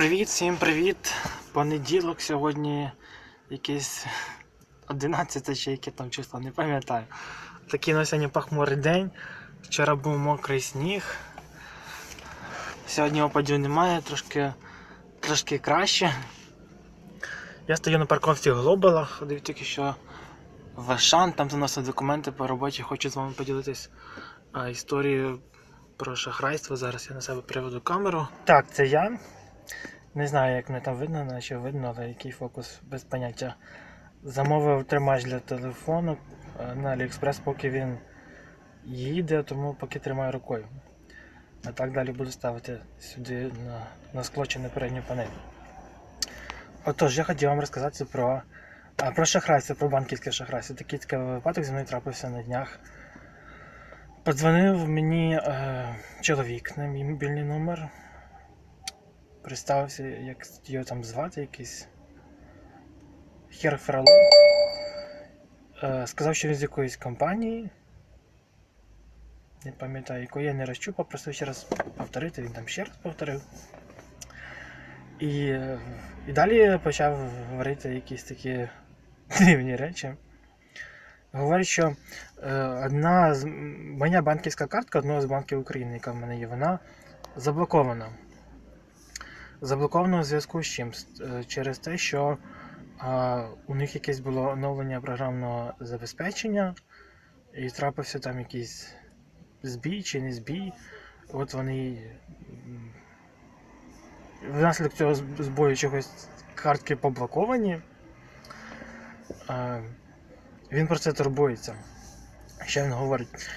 Привіт, всім привіт! Понеділок сьогодні якийсь 11 чи яке там число, не пам'ятаю. Такий на сьогодні похмурий день. Вчора був мокрий сніг. Сьогодні опадів немає, трошки, трошки краще. Я стою на парковці в Глобала, ходив тільки що в Ашан, там заносив документи по роботі, хочу з вами поділитись історією про шахрайство. Зараз я на себе приведу камеру. Так, це я. Не знаю, як мене там видно, наче видно, але який фокус без поняття. Замовив тримач для телефону е, на AliExpress, поки він їде, тому поки тримаю рукою. А так далі буду ставити сюди на, на скло на передню панель. Отож, я хотів вам розказати про, про шахрайство, про банківське шахрайство. Такий цікавий випадок зі мною трапився на днях. Подзвонив мені е, чоловік на мій мобільний номер. Представився, як його там звати, якийсь Хер Фролов. Е, сказав, що він з якоїсь компанії. Не пам'ятаю, якої я не розчув, попросив ще раз повторити, він там ще раз повторив. І, і далі почав говорити якісь такі дивні речі. Говорить, що е, одна з моя банківська картка одного з банків України, яка в мене є, вона заблокована. Заблоковано у зв'язку з чим? Е, Через те, що а, у них якесь було оновлення програмного забезпечення, і трапився там якийсь збій чи не збій. От вони внаслідок цього збою чогось картки поблоковані. А, він про це турбується. Що він говорить?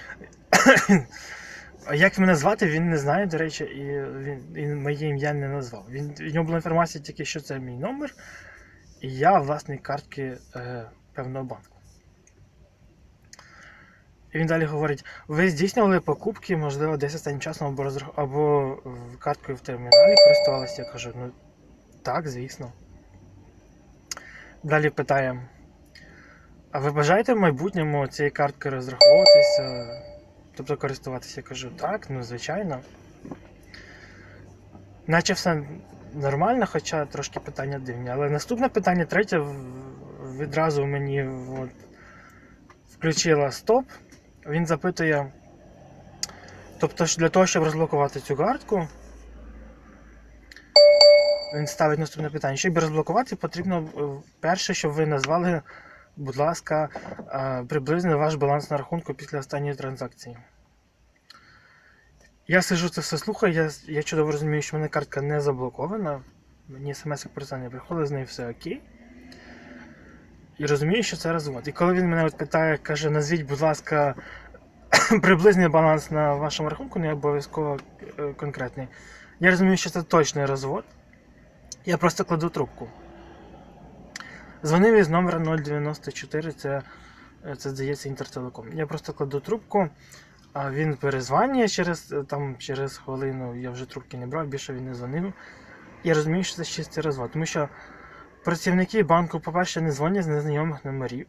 А Як мене звати, він не знає, до речі, і він, він моє ім'я не назвав. Він, в нього була інформація тільки, що це мій номер, і я власник картки е, певного банку. І він далі говорить: ви здійснювали покупки, можливо, десь останнім часом або, розрах... або карткою в терміналі користувалися. Я кажу, ну так, звісно. Далі питає. А ви бажаєте в майбутньому цією карткою розраховуватися? Тобто користуватися, я кажу, так, ну звичайно. Наче все нормально, хоча трошки питання дивні. Але наступне питання, третє, відразу мені от, включила стоп. Він запитує. Тобто, для того, щоб розблокувати цю картку, він ставить наступне питання. Щоб розблокувати, потрібно е, перше, щоб ви назвали, будь ласка, е, приблизно ваш баланс на рахунку після останньої транзакції. Я сижу це все слухаю, я, я чудово розумію, що в мене картка не заблокована. Мені смс про це не приходить, з нею все окей. І розумію, що це розвод. І коли він мене от питає, каже, назвіть, будь ласка, приблизний баланс на вашому рахунку, не обов'язково е, конкретний. Я розумію, що це точний розвод. Я просто кладу трубку. Дзвонив із номера 094, це, е, це здається Інтертелеком. Я просто кладу трубку, а він перезванює через, е, там, через хвилину, я вже трубки не брав, більше він не дзвонив. Я розумію, що це чистий розвод, тому що працівники банку, по-перше, не дзвонять з незнайомих номерів.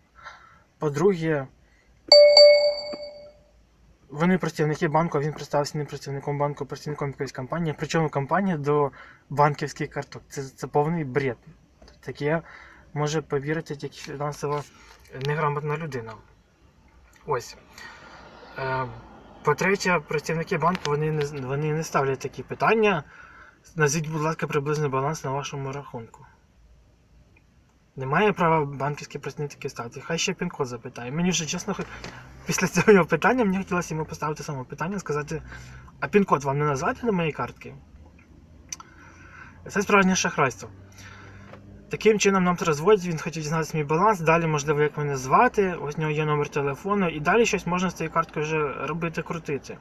По-друге, вони працівники банку, а він представився не працівником банку, а працівником якоїсь компанії. Причому компанія до банківських карток. Це, це повний бред. Таке може повірити тільки фінансово неграмотна людина. Ось. Е, по-третє, працівники банку вони не, вони не ставлять такі питання. Назвіть, будь ласка, приблизний баланс на вашому рахунку. Немає права банківські працівник таке ставити. Хай ще пін-код запитає. Мені вже чесно, після цього питання мені хотілося йому поставити саме питання, сказати, а пін-код вам не назвати до моєї картки? Це справжнє шахрайство. Таким чином нам розводять, він хотів дізнатися мій баланс, далі, можливо, як мене звати, ось у нього є номер телефону, і далі щось можна з цією карткою вже робити, крутити.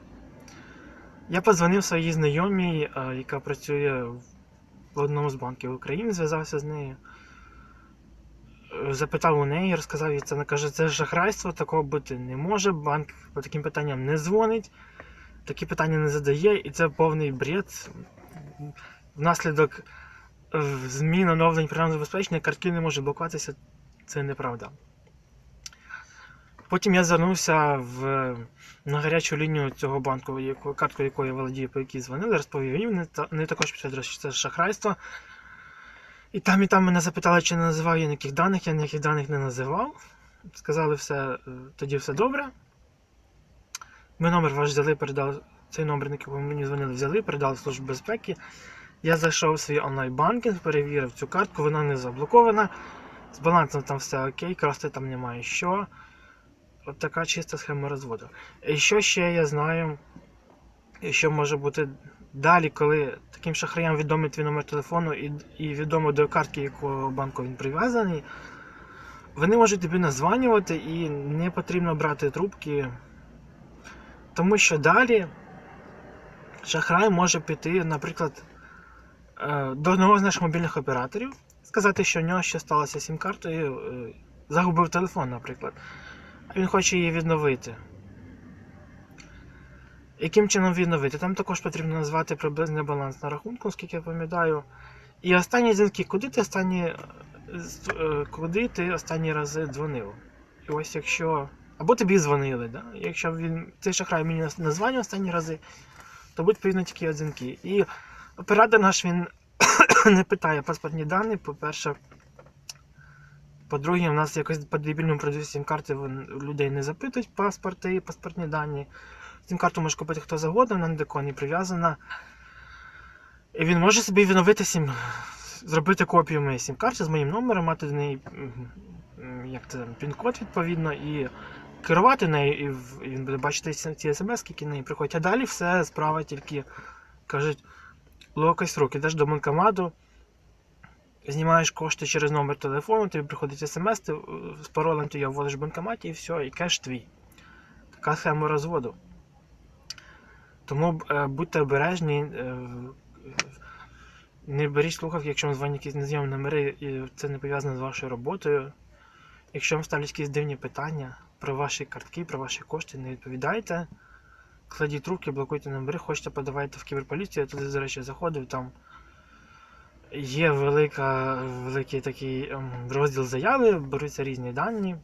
Я подзвонив своїй знайомій, е, яка працює в одному з банків України, зв'язався з нею. Запитав у неї, розказав їй це. Вона каже, це шахрайство, такого бути не може. Банк по таким питанням не дзвонить, такі питання не задає, і це повний бред. Внаслідок змін оновлень програмного забезпечення картки не може блокуватися. Це неправда. Потім я звернувся в, на гарячу лінію цього банку, яку, картку якої я володію, по якій дзвонили, розповів їм. Вони також підтвердили, що це шахрайство. І там, і там мене запитали, чи не називав я ніяких даних, я ніяких даних не називав. Сказали, все, е, тоді все добре. Ми номер ваш взяли, передали, цей номер, який мені дзвонили, взяли, передали службу безпеки. Я зайшов в свій онлайн-банкінг, перевірив цю картку, вона не заблокована. З балансом там все окей, красти там немає що. От така чиста схема розводу. І що ще я знаю, що може бути далі, коли таким шахраям відомий твій номер телефону і, і відомо до картки, якого банку він прив'язаний, вони можуть тобі названювати і не потрібно брати трубки. Тому що далі шахрай може піти, наприклад, до одного з наших мобільних операторів, сказати, що у нього ще сталося сім-картою, е, загубив телефон, наприклад. Він хоче її відновити. Яким чином відновити? Там також потрібно назвати приблизний баланс на рахунку, скільки я пам'ятаю. І останні дзвінки, куди ти останні, е, е, куди ти останні рази дзвонив? І ось якщо. Або тобі дзвонили, да? якщо він цей шахрай мені названив останні рази, то будуть відповідно тільки дзвінки. І оператор наш він не питає паспортні дані, по-перше. По-друге, у нас якось по дебільному продажу сім-карти людей не запитують паспорти, і паспортні дані. Сім-карту може купити хто завгодно, вона ні до кого не прив'язана. І він може собі відновити сім, зробити копію моєї сім-карти з моїм номером, мати до неї як це, пін-код відповідно і керувати нею, і він буде бачити ці смс, які неї приходять. А далі все справа тільки кажуть, локось рук, ідеш до банкомату, знімаєш кошти через номер телефону, тобі приходить смс, ти е, з паролем ти його вводиш в банкоматі і все, і кеш твій. Така схема розводу. Тому е, будьте обережні, е, не беріть слухавки, якщо вам дзвонять якісь незнайомі номери, і це не пов'язано з вашою роботою. Якщо вам ставлять якісь дивні питання про ваші картки, про ваші кошти, не відповідайте. Кладіть трубки, блокуйте номери, хочете подавайте в кіберполіцію, я туди, до речі, заходив, там є велика, великий такий ем, розділ заяви, беруться різні дані.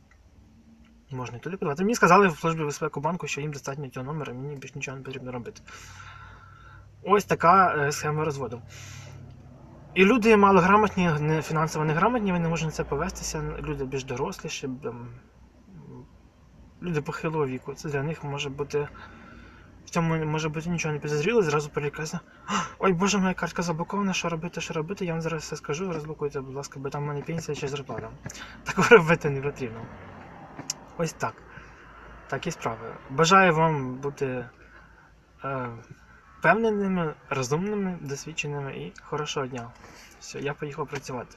Можна і туди подавати. Мені сказали в службі безпеки банку, що їм достатньо цього номера, мені більше нічого не потрібно робити. Ось така е, схема розводу. І люди малограмотні, не фінансово неграмотні, вони можуть на це повестися. Люди більш доросліші, люди похилого віку. Це для них може бути. В цьому може бути нічого не підозріло, зразу переказа. Ой, боже, моя картка заблокована, що робити, що робити, я вам зараз все скажу, розблокуйте, будь ласка, бо там в мене пенсія чи зарплата. Такого робити не потрібно. Ось так. Такі справи. Бажаю вам бути е, впевненими, розумними, досвідченими і хорошого дня. Все, я поїхав працювати.